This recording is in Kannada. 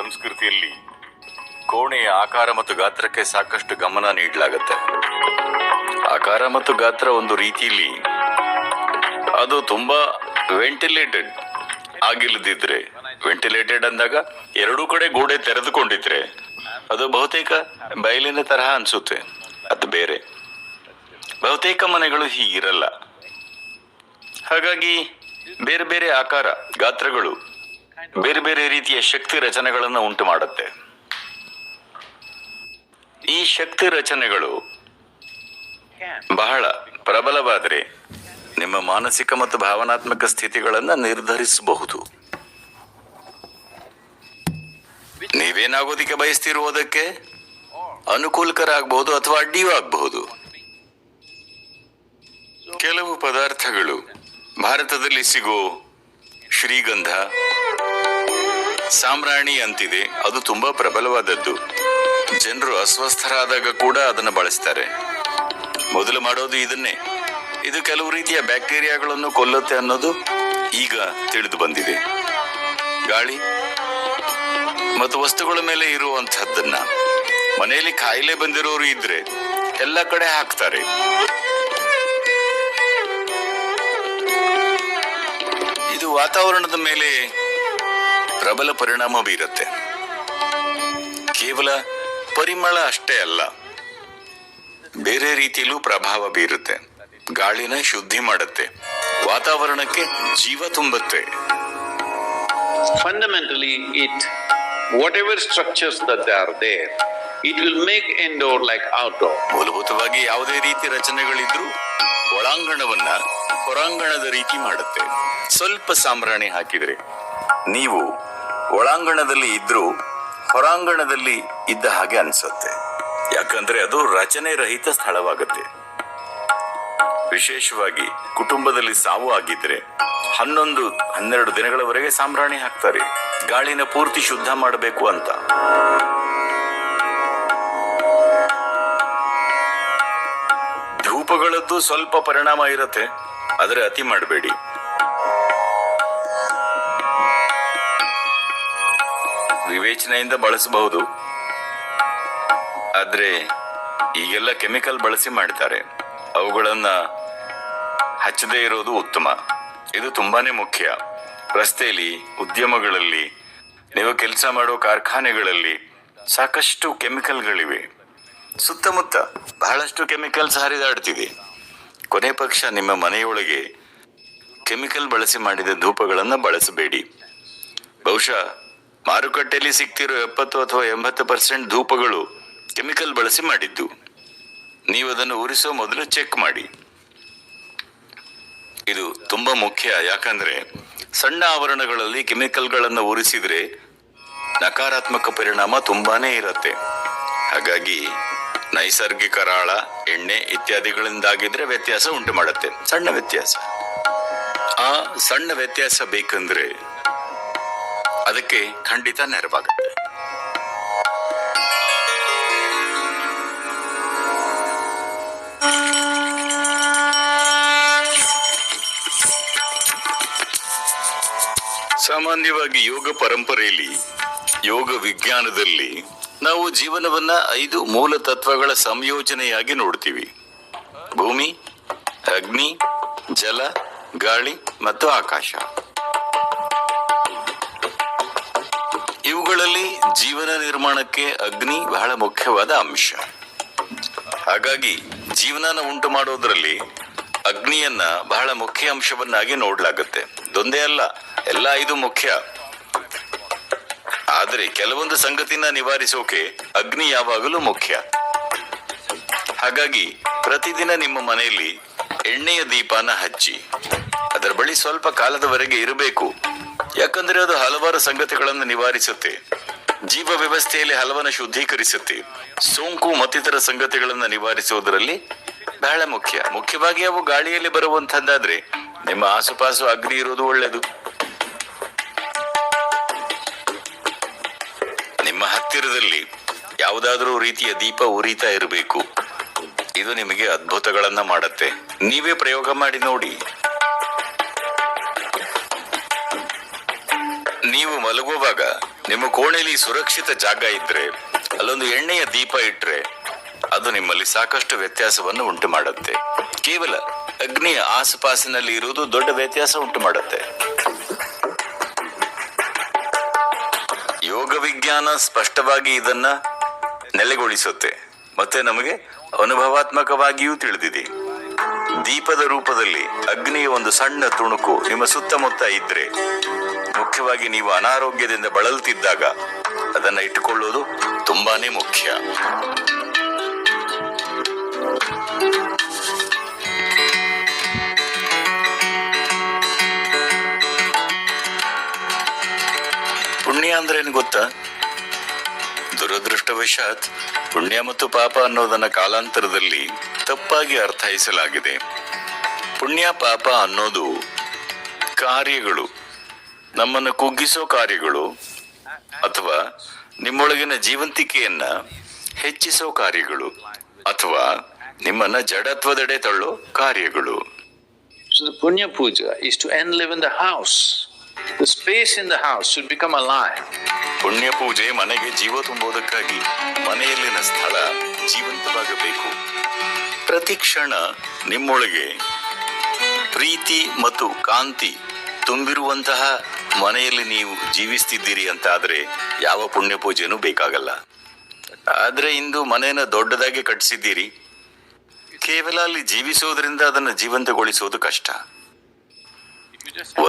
ಸಂಸ್ಕೃತಿಯಲ್ಲಿ ಕೋಣೆಯ ಆಕಾರ ಮತ್ತು ಗಾತ್ರಕ್ಕೆ ಸಾಕಷ್ಟು ಗಮನ ನೀಡಲಾಗುತ್ತೆ. ಆಕಾರ ಮತ್ತು ಗಾತ್ರ ಒಂದು ರೀತಿಯಲ್ಲಿ ಅದು ತುಂಬಾ ವೆಂಟಿಲೇಟೆಡ್ ಆಗಿಲ್ಲದಿದ್ರೆ ವೆಂಟಿಲೇಟೆಡ್ ಅಂದಾಗ ಎರಡೂ ಕಡೆ ಗೋಡೆ ತೆರೆದುಕೊಂಡಿದ್ರೆ ಅದು ಬಹುತೇಕ ಬಯಲಿನ ತರಹ ಅನ್ಸುತ್ತೆ, ಅದು ಬೇರೆ. ಬಹುತೇಕ ಮನೆಗಳು ಹೀಗಿರಲ್ಲ. ಹಾಗಾಗಿ ಬೇರೆ ಬೇರೆ ಆಕಾರ, ಗಾತ್ರಗಳು ಬೇರೆ ಬೇರೆ ರೀತಿಯ ಶಕ್ತಿ ರಚನೆಗಳನ್ನು ಉಂಟು ಮಾಡುತ್ತೆ. ಈ ಶಕ್ತಿ ರಚನೆಗಳು ಬಹಳ ಪ್ರಬಲವಾದರೆ ನಿಮ್ಮ ಮಾನಸಿಕ ಮತ್ತು ಭಾವನಾತ್ಮಕ ಸ್ಥಿತಿಗಳನ್ನು ನಿರ್ಧರಿಸಬಹುದು. ನೀವೇನಾಗೋದಿಕ್ಕೆ ಬಯಸ್ತಿರುವುದಕ್ಕೆ ಅನುಕೂಲಕರ ಆಗಬಹುದು ಅಥವಾ ಅಡ್ಡಿಯೂ ಆಗಬಹುದು ಕೆಲವು ಪದಾರ್ಥಗಳು ಭಾರತದಲ್ಲಿ ಸಿಗೋ ಶ್ರೀಗಂಧ ಸಾಮ್ರಾಣಿ ಅಂತಿದೆ. ಅದು ತುಂಬಾ ಪ್ರಬಲವಾದದ್ದು. ಜನರು ಅಸ್ವಸ್ಥರಾದಾಗ ಕೂಡ ಅದನ್ನು ಬಳಸ್ತಾರೆ. ಮೊದಲು ಮಾಡೋದು ಇದನ್ನೇ. ಇದು ಕೆಲವು ರೀತಿಯ ಬ್ಯಾಕ್ಟೀರಿಯಾಗಳನ್ನು ಕೊಲ್ಲುತ್ತೆ ಅನ್ನೋದು ಈಗ ತಿಳಿದು ಬಂದಿದೆ. ಗಾಳಿ ಮತ್ತು ವಸ್ತುಗಳ ಮೇಲೆ ಇರುವಂತಹದ್ದನ್ನ. ಮನೆಯಲ್ಲಿ ಕಾಯಿಲೆ ಬಂದಿರೋರು ಇದ್ರೆ ಎಲ್ಲ ಕಡೆ ಹಾಕ್ತಾರೆ. ಇದು ವಾತಾವರಣದ ಮೇಲೆ ಪ್ರಬಲ ಪರಿಣಾಮ ಬೀರುತ್ತೆ. ಕೇವಲ ಪರಿಮಳ ಅಷ್ಟೇ ಅಲ್ಲ ಬೇರೆ ರೀತಿಯಲ್ಲೂ ಪ್ರಭಾವ ಬೀರುತ್ತೆ. ಗಾಳಿನ ಶುದ್ಧಿ ಮಾಡುತ್ತೆ ವಾತಾವರಣಕ್ಕೆ ಜೀವ ತುಂಬುತ್ತೆ. Fundamentally it whatever structures they are there it will make indoor like outdoor ಮೂಲಭೂತವಾಗಿ ಯಾವುದೇ ರೀತಿ ರಚನೆಗಳಿದ್ರು ಒಳಾಂಗಣವನ್ನ ಹೊರಾಂಗಣದ ರೀತಿ ಮಾಡುತ್ತೆ. ಸ್ವಲ್ಪ ಸಾಂಬ್ರಾಣಿ ಹಾಕಿದ್ರೆ ನೀವು ಒಳಾಂಗಣದಲ್ಲಿ ಇದ್ರೂ ಹೊರಾಂಗಣದಲ್ಲಿ ಇದ್ದ ಹಾಗೆ ಅನ್ಸುತ್ತೆ. ಯಾಕಂದ್ರೆ ಅದು ರಚನೆ ರಹಿತ ಸ್ಥಳವಾಗುತ್ತೆ. ವಿಶೇಷವಾಗಿ ಕುಟುಂಬದಲ್ಲಿ ಸಾವು ಆಗಿದ್ರೆ ಹನ್ನೊಂದು, ಹನ್ನೆರಡು ದಿನಗಳವರೆಗೆ ಸಾಂಬ್ರಾಣಿ ಹಾಕ್ತಾರೆ. ಗಾಳಿನ ಪೂರ್ತಿ ಶುದ್ಧ ಮಾಡಬೇಕು ಅಂತ. ಧೂಪಗಳದ್ದು ಸ್ವಲ್ಪ ಪರಿಣಾಮ ಇರುತ್ತೆ, ಆದರೆ ಅತಿ ಮಾಡಬೇಡಿ. ವಿವೇಚನೆಯಿಂದ ಬಳಸಬಹುದು. ಆದ್ರೆ ಈಗೆಲ್ಲ ಕೆಮಿಕಲ್ ಬಳಸಿ ಮಾಡ್ತಾರೆ. ಅವುಗಳನ್ನ ಹಚ್ಚದೇ ಇರೋದು ಉತ್ತಮ. ಇದು ತುಂಬಾನೇ ಮುಖ್ಯ. ರಸ್ತೆಯಲ್ಲಿ, ಉದ್ಯಮಗಳಲ್ಲಿ, ನೀವು ಕೆಲಸ ಮಾಡೋ ಕಾರ್ಖಾನೆಗಳಲ್ಲಿ ಸಾಕಷ್ಟು ಕೆಮಿಕಲ್ಗಳಿವೆ. ಸುತ್ತಮುತ್ತ ಬಹಳಷ್ಟು ಕೆಮಿಕಲ್ಸ್ ಹರಿದಾಡ್ತಿದೆ. ಕೊನೆ ಪಕ್ಷ ನಿಮ್ಮ ಮನೆಯೊಳಗೆ ಕೆಮಿಕಲ್ ಬಳಸಿ ಮಾಡಿದ ಧೂಪಗಳನ್ನು ಬಳಸಬೇಡಿ. ಬಹುಶಃ ಮಾರುಕಟ್ಟೆಯಲ್ಲಿ ಸಿಗ್ತಿರೋ ಎಪ್ಪತ್ತು ಅಥವಾ ಎಂಬತ್ತು ಪರ್ಸೆಂಟ್ ಧೂಪಗಳು ಕೆಮಿಕಲ್ ಬಳಸಿ ಮಾಡಿದ್ದು. ನೀವು ಅದನ್ನು ಉರಿಸೋ ಮೊದಲು ಚೆಕ್ ಮಾಡಿ. ಇದು ತುಂಬಾ ಮುಖ್ಯ, ಯಾಕಂದ್ರೆ ಸಣ್ಣ ಆವರಣಗಳಲ್ಲಿ ಕೆಮಿಕಲ್ಗಳನ್ನು ಉರಿಸಿದ್ರೆ ನಕಾರಾತ್ಮಕ ಪರಿಣಾಮ ತುಂಬಾನೇ ಇರುತ್ತೆ. ಹಾಗಾಗಿ ನೈಸರ್ಗಿಕ ರಾಳ, ಎಣ್ಣೆ ಇತ್ಯಾದಿಗಳಿಂದಾಗಿದ್ರೆ ವ್ಯತ್ಯಾಸ ಉಂಟು ಮಾಡುತ್ತೆ, ಸಣ್ಣ ವ್ಯತ್ಯಾಸ. ಆ ಸಣ್ಣ ವ್ಯತ್ಯಾಸ ಬೇಕಂದ್ರೆ ಅದಕ್ಕೆ ಖಂಡಿತ ನೆರವಾಗುತ್ತೆ. ಸಾಮಾನ್ಯವಾಗಿ ಯೋಗ ಪರಂಪರೆಯಲ್ಲಿ, ಯೋಗ ವಿಜ್ಞಾನದಲ್ಲಿ ನಾವು ಜೀವನವನ್ನ ಐದು ಮೂಲ ತತ್ವಗಳ ಸಂಯೋಜನೆಯಾಗಿ ನೋಡ್ತೀವಿ. ಭೂಮಿ, ಅಗ್ನಿ, ಜಲ, ಗಾಳಿ ಮತ್ತು ಆಕಾಶ. ಇವುಗಳಲ್ಲಿ ಜೀವನ ನಿರ್ಮಾಣಕ್ಕೆ ಅಗ್ನಿ ಬಹಳ ಮುಖ್ಯವಾದ ಅಂಶ. ಹಾಗಾಗಿ ಜೀವನ ಉಂಟು ಮಾಡೋದ್ರಲ್ಲಿ ಅಗ್ನಿಯನ್ನ ಬಹಳ ಮುಖ್ಯ ಅಂಶವನ್ನಾಗಿ ನೋಡ್ಲಾಗುತ್ತೆ. ದೊಂದೇ ಅಲ್ಲ, ಎಲ್ಲ ಇದು ಮುಖ್ಯ. ಆದರೆ ಕೆಲವೊಂದು ಸಂಗತಿನ ನಿವಾರಿಸೋಕೆ ಅಗ್ನಿ ಯಾವಾಗಲೂ ಮುಖ್ಯ. ಹಾಗಾಗಿ ಪ್ರತಿದಿನ ನಿಮ್ಮ ಮನೆಯಲ್ಲಿ ಎಣ್ಣೆಯ ದೀಪನ ಹಚ್ಚಿ, ಅದರ ಬಳಿ ಸ್ವಲ್ಪ ಕಾಲದವರೆಗೆ ಇರಬೇಕು. ಯಾಕಂದ್ರೆ ಅದು ಹಲವಾರು ಸಂಗತಿಗಳನ್ನು ನಿವಾರಿಸುತ್ತೆ. ಜೀವ ವ್ಯವಸ್ಥೆಯಲ್ಲಿ ಹಲವನ್ನು ಶುದ್ಧೀಕರಿಸುತ್ತೆ. ಸೋಂಕು ಮತ್ತಿತರ ಸಂಗತಿಗಳನ್ನು ನಿವಾರಿಸುವುದರಲ್ಲಿ ಬಹಳ ಮುಖ್ಯ. ಮುಖ್ಯವಾಗಿ ಅವು ಗಾಳಿಯಲ್ಲಿ ಬರುವಂತಹದ್ದಾದ್ರೆ ನಿಮ್ಮ ಆಸುಪಾಸು ಅಗ್ನಿ ಇರೋದು ಒಳ್ಳೆಯದು. ನಿಮ್ಮ ಹತ್ತಿರದಲ್ಲಿ ಯಾವುದಾದ್ರೂ ರೀತಿಯ ದೀಪ ಉರಿತಾ ಇರಬೇಕು. ಇದು ನಿಮಗೆ ಅದ್ಭುತಗಳನ್ನ ಮಾಡುತ್ತೆ. ನೀವೇ ಪ್ರಯೋಗ ಮಾಡಿ ನೋಡಿ. ನೀವು ಮಲಗುವಾಗ ನಿಮ್ಮ ಕೋಣೆಯಲ್ಲಿ ಸುರಕ್ಷಿತ ಜಾಗ ಇದ್ರೆ, ಅಲ್ಲೊಂದು ಎಣ್ಣೆಯ ದೀಪ ಇಟ್ರೆ, ಅದು ನಿಮ್ಮಲ್ಲಿ ಸಾಕಷ್ಟು ವ್ಯತ್ಯಾಸವನ್ನು ಉಂಟು ಮಾಡುತ್ತೆ. ಕೇವಲ ಅಗ್ನಿಯ ಆಸುಪಾಸಿನಲ್ಲಿ ಇರುವುದು ದೊಡ್ಡ ವ್ಯತ್ಯಾಸ ಉಂಟು ಮಾಡುತ್ತೆ. ಯೋಗ ವಿಜ್ಞಾನ ಸ್ಪಷ್ಟವಾಗಿ ಇದನ್ನ ನೆಲೆಗೊಳಿಸುತ್ತೆ. ಮತ್ತೆ ನಮಗೆ ಅನುಭವಾತ್ಮಕವಾಗಿಯೂ ತಿಳಿದಿದೆ. ದೀಪದ ರೂಪದಲ್ಲಿ ಅಗ್ನಿಯ ಒಂದು ಸಣ್ಣ ತುಣುಕು ನಿಮ್ಮ ಸುತ್ತಮುತ್ತ ಇದ್ರೆ ಮುಖ್ಯವಾಗಿ ನೀವು ಅನಾರೋಗ್ಯದಿಂದ ಬಳಲುತ್ತಿದ್ದಾಗ ಅದನ್ನ ಇಟ್ಟುಕೊಳ್ಳೋದು ತುಂಬಾನೇ ಮುಖ್ಯ. ಪುಣ್ಯ ಅಂದ್ರೆ ಏನು ಗೊತ್ತಾ? ದುರದೃಷ್ಟವಶಾತ್ ಪುಣ್ಯ ಮತ್ತು ಪಾಪ ಅನ್ನೋದನ್ನ ಕಾಲಾಂತರದಲ್ಲಿ ತಪ್ಪಾಗಿ ಅರ್ಥೈಸಲಾಗಿದೆ. ಪುಣ್ಯ ಪಾಪ ಅನ್ನೋದು ಕಾರ್ಯಗಳು. ನಮ್ಮನ್ನು ಕುಗ್ಗಿಸೋ ಕಾರ್ಯಗಳು ಅಥವಾ ನಿಮ್ಮೊಳಗಿನ ಜೀವಂತಿಕೆಯನ್ನ ಹೆಚ್ಚಿಸೋ ಕಾರ್ಯಗಳು ಅಥವಾ ನಿಮ್ಮನ್ನ ಜಡತ್ವದೆಡೆ ತಳ್ಳೋ ಕಾರ್ಯಗಳು So the Punya Puja is to enliven the house. The space in the house should become alive. ಪುಣ್ಯ ಪೂಜೆ ಮನೆಗೆ ಜೀವ ತುಂಬುವುದಕ್ಕಾಗಿ ಮನೆಯಲ್ಲಿನ ಸ್ಥಳ ಜೀವಂತವಾಗಬೇಕು ಪ್ರತಿ ಕ್ಷಣ ನಿಮ್ಮೊಳಗೆ ಪ್ರೀತಿ ಮತ್ತು ಕಾಂತಿ ತುಂಬಿರುವಂತಹ ಮನೆಯಲ್ಲಿ ನೀವು ಜೀವಿಸ್ತಿದ್ದೀರಿ ಅಂತ ಆದ್ರೆ ಯಾವ ಪುಣ್ಯ ಪೂಜೆನೂ ಬೇಕಾಗಲ್ಲ. ಆದ್ರೆ ಇಂದು ಮನೆಯನ್ನ ದೊಡ್ಡದಾಗಿ ಕಟ್ಟಿಸಿದ್ದೀರಿ ಕೇವಲ ಅಲ್ಲಿ ಜೀವಿಸೋದ್ರಿಂದ ಅದನ್ನು ಜೀವಂತಗೊಳಿಸೋದು ಕಷ್ಟ.